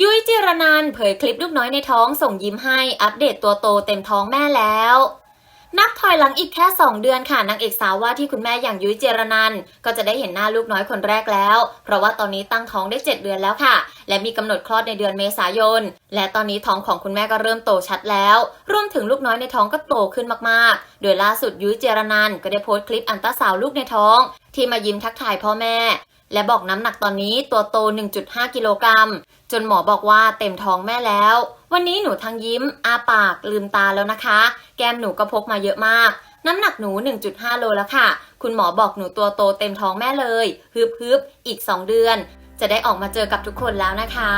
ยุ้ยจิรนันเผยคลิปลูกน้อยในท้องส่งยิ้มให้อัปเดตตัวโตเต็มท้องแม่แล้ว นับถอยหลังอีกแค่ 2 เดือนค่ะนางเอกสาวว่าที่คุณแม่อย่างยุ้ยเจรนันก็จะได้เห็นหน้าลูกน้อยคนแรกแล้ว เพราะว่าตอนนี้ตั้งท้องได้ 7 เดือนแล้วค่ะ และมีกำหนดคลอดในเดือนเมษายน และตอนนี้ท้องของคุณแม่ก็เริ่มโตชัดแล้ว รวมถึงลูกน้อยในท้องก็โตขึ้นมากๆ โดยล่าสุดยุ้ยเจรนันก็ได้โพสต์คลิปอันตราสาวลูกในท้อง ที่มายิ้มทักทายพ่อแม่ และบอกน้ำหนักตอนนี้ตัวโต 1.5 กิโลกรัม จนหมอบอกว่าเต็มท้องแม่แล้ว วันนี้หนูทั้งยิ้ม อาปาก ลืมตาแล้วนะคะ แก้มหนูก็พกมาเยอะมาก น้ำหนักหนู 1.5 โลแล้วค่ะ คุณหมอบอกหนูตัวโตเต็มท้องแม่เลย ฮึบฮึบอีก 2 เดือน จะได้ออกมาเจอกับทุกคนแล้วนะคะ